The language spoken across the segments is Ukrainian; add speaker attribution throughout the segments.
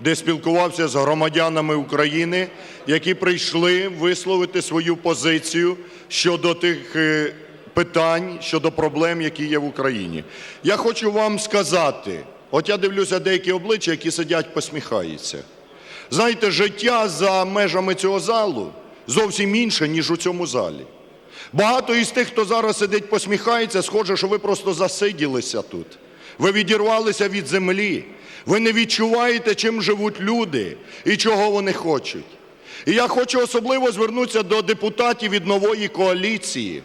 Speaker 1: де спілкувався з громадянами України, які прийшли висловити свою позицію щодо тих е, питань, щодо проблем, які є в Україні. Я хочу вам сказати, от я дивлюся деякі обличчя, які сидять, посміхаються. Знаєте, життя за межами цього залу зовсім інше, ніж у цьому залі. Багато із тих, хто зараз сидить, посміхається, схоже, що ви просто засиділися тут. Ви відірвалися від землі. Ви не відчуваєте, чим живуть люди і чого вони хочуть. І я хочу особливо звернутися до депутатів від нової коаліції,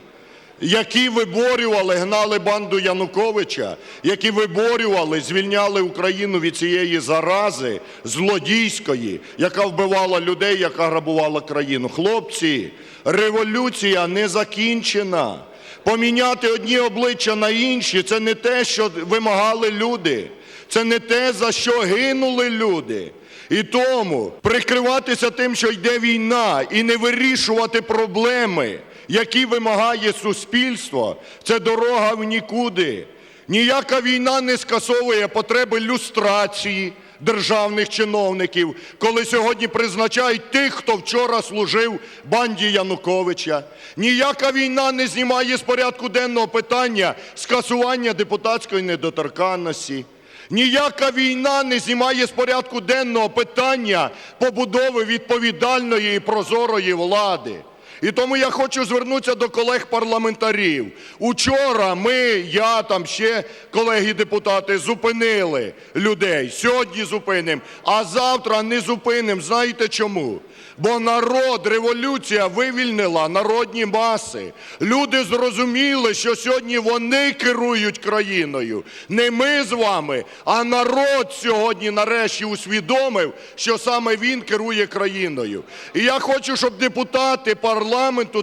Speaker 1: які виборювали, гнали банду Януковича, які виборювали, звільняли Україну від цієї зарази злодійської, яка вбивала людей, яка грабувала країну. Хлопці, революція не закінчена. Поміняти одні обличчя на інші це не те, що вимагали люди, це не те, за що гинули люди. І тому прикриватися тим, що йде війна, і не вирішувати проблеми, які вимагає суспільство, це дорога в нікуди. Ніяка війна не скасовує потреби люстрації державних чиновників, коли сьогодні призначають тих, хто вчора служив банді Януковича. Ніяка війна не знімає з порядку денного питання скасування депутатської недоторканності. Ніяка війна не знімає з порядку денного питання побудови відповідальної і прозорої влади. І тому я хочу звернутися до колег-парламентарів. Учора ми, я там ще колеги-депутати, зупинили людей. Сьогодні зупинимо, а завтра не зупинимо. Знаєте чому? Бо народ, революція вивільнила народні маси. Люди зрозуміли, що сьогодні вони керують країною. Не ми з вами, а народ сьогодні нарешті усвідомив, що саме він керує країною. І я хочу, щоб депутати парламенту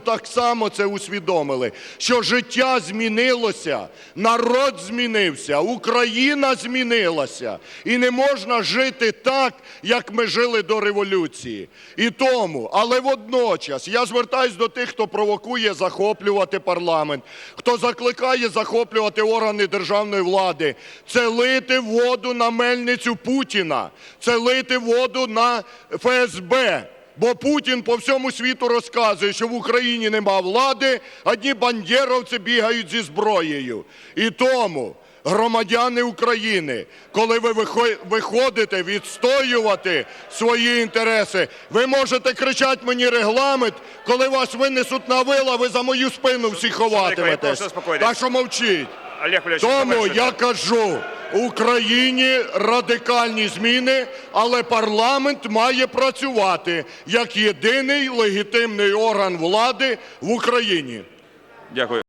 Speaker 1: так само це усвідомили, що життя змінилося, народ змінився, Україна змінилася. І не можна жити так, як ми жили до революції. І тому, але водночас я звертаюсь до тих, хто провокує захоплювати парламент, хто закликає захоплювати органи державної влади. Це лити воду на мельницю Путіна, це лити воду на ФСБ. Бо Путін по всьому світу розказує, що в Україні нема влади, одні бандєровці бігають зі зброєю. І тому, громадяни України, коли ви вихо- виходите відстоювати свої інтереси, ви можете кричати мені регламент, коли вас винесуть на вила, ви за мою спину всі ховатиметесь. Так що мовчіть. Тому я кажу, Україні радикальні зміни, але парламент має працювати як єдиний легітимний орган влади в Україні.
Speaker 2: Дякую.